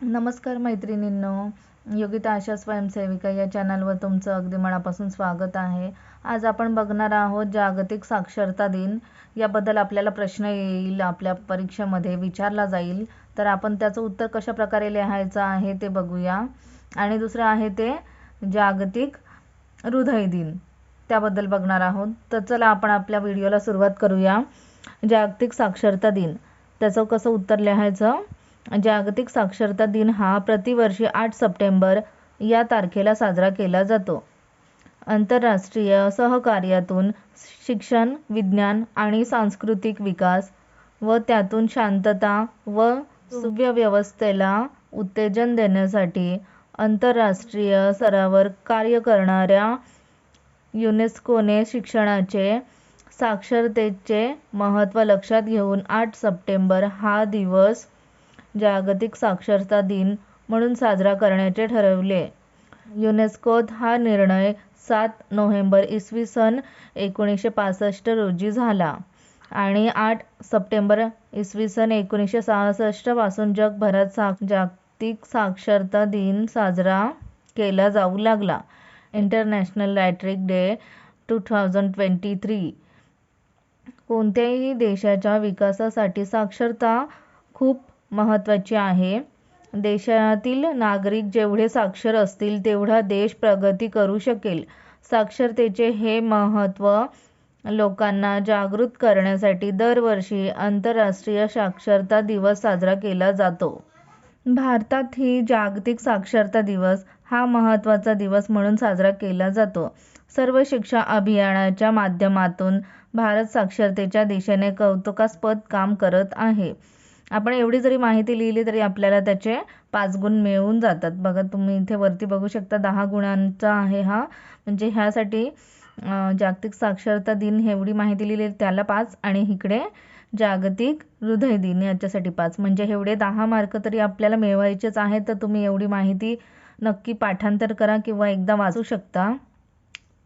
नमस्कार मैत्रिणींनो योगिता आशा स्वयंसेविका या चॅनलवर तुमचं अगदी मनापासून स्वागत आहे. आज आपण बघणार आहोत जागतिक साक्षरता दिन. याबद्दल आपल्याला प्रश्न येईल आपल्या परीक्षेमध्ये विचारला जाईल. तर आपण त्याचं उत्तर कशा प्रकारे लिहायचं आहे ते बघूया. आणि दुसरं आहे ते जागतिक हृदय दिन. त्याबद्दल बघणार आहोत. तर चला आपण आपल्या व्हिडिओला सुरुवात करूया. जागतिक साक्षरता दिन. त्याचं कसं उत्तर लिहायचं? जागतिक साक्षरता दिन हा प्रतिवर्षी आठ सप्टेंबर या तारखेला साजरा केला जातो. आंतरराष्ट्रीय सहकार्यातून शिक्षण विज्ञान आणि सांस्कृतिक विकास व त्यातून शांतता व सुव्यवस्थेला उत्तेजन देण्यासाठी आंतरराष्ट्रीय स्तरावर कार्य करणाऱ्या युनेस्कोने शिक्षणाचे साक्षरतेचे महत्त्व लक्षात घेऊन आठ सप्टेंबर हा दिवस जागतिक साक्षरता दिन म्हणून साजरा करण्याचे ठरवले. युनेस्कोत हा निर्णय सात नोव्हेंबर इसवी सन एकोणीसशे पासष्ट रोजी झाला आणि आठ सप्टेंबर इसवी सन एकोणीसशे सहासष्टपासून जगभरात सा जागतिक साक्षरता दिन साजरा केला जाऊ लागला. International लॅट्रिक day two thousand twenty three. कोणत्याही देशाच्या विकासासाठी साक्षरता खूप महत्त्वाची आहे. देशातील नागरिक जेवढे साक्षर असतील तेवढा देश प्रगती करू शकेल. साक्षरतेचे हे महत्त्व लोकांना जागृत करण्यासाठी दरवर्षी आंतरराष्ट्रीय साक्षरता दिवस साजरा केला जातो. भारतात ही जागतिक साक्षरता दिवस हा महत्त्वाचा दिवस म्हणून साजरा केला जातो. सर्व शिक्षा अभियानाच्या माध्यमातून भारत साक्षरतेच्या दिशेने कौतुकास्पद काम करत आहे. आपण एवढी जरी माहिती लिहिली तरी आपल्याला त्याचे पाच गुण मिळून जातात. बघा तुम्ही इथे वरती बघू शकता दहा गुणांचा आहे हा. म्हणजे ह्यासाठी जागतिक साक्षरता दिन एवढी माहिती लिहिली त्याला पाच आणि इकडे जागतिक हृदय दिन याच्यासाठी पाच. म्हणजे एवढे दहा मार्क तरी आपल्याला मिळवायचेच आहेत तर तुम्ही एवढी माहिती नक्की पाठांतर करा किंवा एकदा वाचू शकता.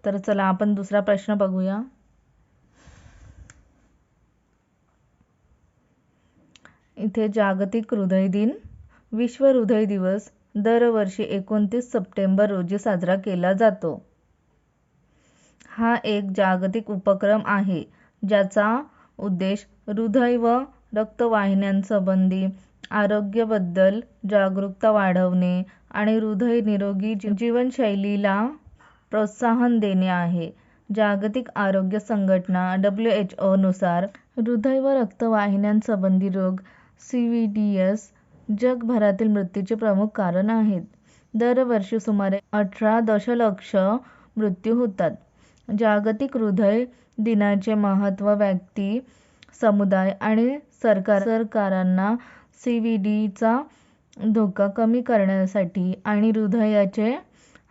तर चला आपण दुसरा प्रश्न बघूया. इथे जागतिक हृदय दिन विश्व हृदय दिवस दरवर्षी एकोणतीस सप्टेंबर रोजी साजरा केला जातो. हा एक जागतिक उपक्रम आहे ज्याचा उद्देश हृदय व रक्तवाहिन्यांसंबंधी आरोग्याबद्दल जागरूकता वाढवणे आणि हृदय निरोगी जीवनशैलीला प्रोत्साहन देणे आहे. जागतिक आरोग्य संघटना डब्ल्यू एच ओनुसार हृदय व रक्तवाहिन्यांसंबंधी रोग सी व्ही डी एस जगभरातील मृत्यूचे प्रमुख कारण आहेत. दरवर्षी सुमारे अठरा दशलक्ष मृत्यू होतात. जागतिक हृदय दिनाचे महत्त्व व्यक्ती समुदाय आणि सरकार सरकारांना सी व्ही डीचा धोका कमी करण्यासाठी आणि हृदयाचे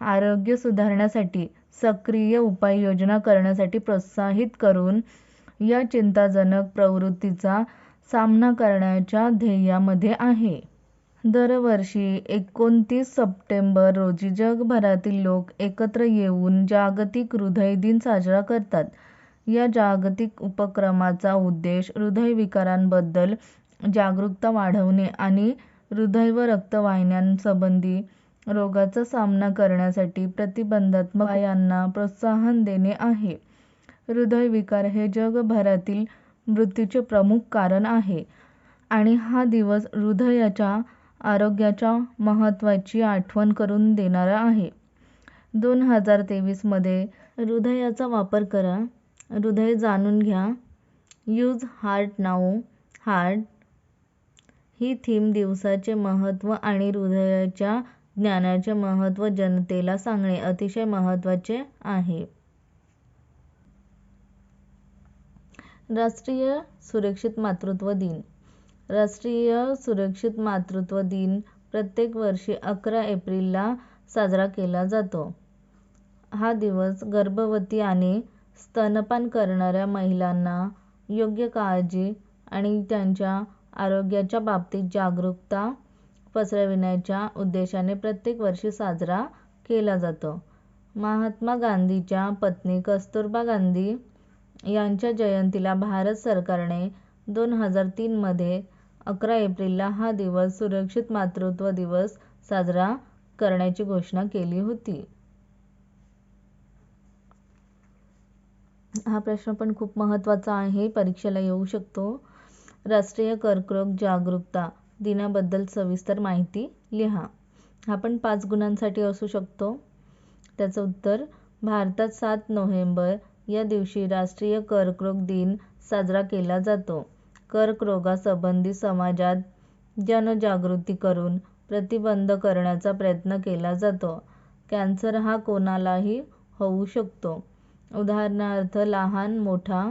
आरोग्य सुधारण्यासाठी सक्रिय उपाययोजना करण्यासाठी प्रोत्साहित करून या चिंताजनक प्रवृत्तीचा सामना करण्याच्या ध्येयामध्ये आहे. दरवर्षी एकोणतीस सप्टेंबर रोजी जगभरातील लोक एकत्र येऊन जागतिक हृदय दिन साजरा करतात. या जागतिक उपक्रमाचा उद्देश हृदयविकारांबद्दल जागरूकता वाढवणे आणि हृदय व रक्तवाहिन्यांसंबंधी रोगाचा सामना करण्यासाठी प्रतिबंधात्मक उपायांना प्रोत्साहन देणे आहे. हृदयविकार हे जगभरातील मृत्यूचे प्रमुख कारण आहे. आणि हा दिवस हृदयाच्या आरोग्याच्या महत्त्वाची आठवण करून देणारा आहे. दोन हजार तेवीसमध्ये हृदयाचा वापर करा. हृदय जाणून घ्या. यूज हार्ट नाऊ हार्ट ही थीम दिवसाचे महत्त्व आणि हृदयाच्या ज्ञानाचे महत्त्व जनतेला सांगणे अतिशय महत्त्वाचे आहे. राष्ट्रीय सुरक्षित मातृत्व दिन. राष्ट्रीय सुरक्षित मातृत्व दिन प्रत्येक वर्षी अकरा एप्रिलला साजरा केला जातो. हा दिवस गर्भवती आणि स्तनपान करणाऱ्या महिलांना योग्य काळजी आणि त्यांच्या आरोग्याच्या बाबतीत जागरूकता पसरविण्याच्या उद्देशाने प्रत्येक वर्षी साजरा केला जातो. महात्मा गांधीच्या पत्नी कस्तुरबा गांधी यांच्या जयंतीला भारत सरकारने दोन हजार तीनमध्ये अकरा एप्रिलला हा दिवस सुरक्षित मातृत्व दिवस साजरा करण्याची घोषणा केली होती. हा प्रश्न पण खूप महत्त्वाचा आहे. परीक्षेला येऊ शकतो. राष्ट्रीय कर्करोग जागरूकता दिनाबद्दल सविस्तर माहिती लिहा. हा पण पाच गुणांसाठी असू शकतो. त्याचं उत्तर भारतात सात नोव्हेंबर या दिवशी राष्ट्रीय कर्करोग दिन साजरा केला जातो. कर्करोगासंबंधी समाजात जनजागृती करून प्रतिबंध करण्याचा प्रयत्न केला जातो. कॅन्सर हा कोणालाही होऊ शकतो. उदाहरणार्थ लहान मोठा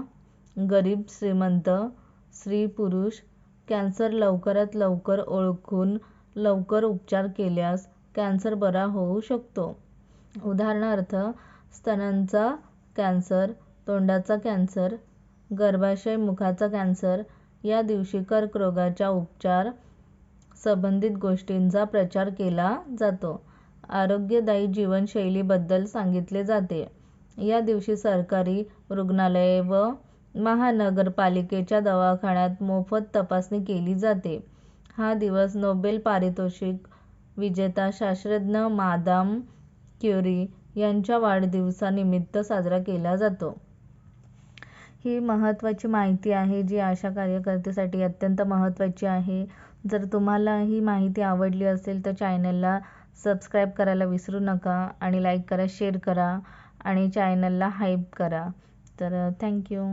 गरीब श्रीमंत स्त्री पुरुष कॅन्सर लवकरात लवकर ओळखून लवकर उपचार केल्यास कॅन्सर बरा होऊ शकतो. उदाहरणार्थ स्तनांचा कॅन्सर तोंडाचा कॅन्सर गर्भाशय मुखाचा कॅन्सर या दिवशी कर्करोगाच्या उपचार संबंधित गोष्टींचा प्रचार केला जातो. आरोग्यदायी जीवनशैलीबद्दल सांगितले जाते. या दिवशी सरकारी रुग्णालये व महानगरपालिकेच्या दवाखान्यात मोफत तपासणी केली जाते. हा दिवस नोबेल पारितोषिक विजेता शास्त्रज्ञ मादाम क्युरी यांच्या वाढदिवसानिमित्त साजरा केला जातो. ही महत्त्वाची माहिती आहे जी आशा कार्यकर्त्यासाठी अत्यंत महत्त्वाची आहे. जर तुम्हाला ही माहिती आवडली असेल तर चॅनलला सबस्क्राईब करायला विसरू नका आणि लाईक करा शेअर करा आणि चॅनलला हाईप करा. तर थँक्यू.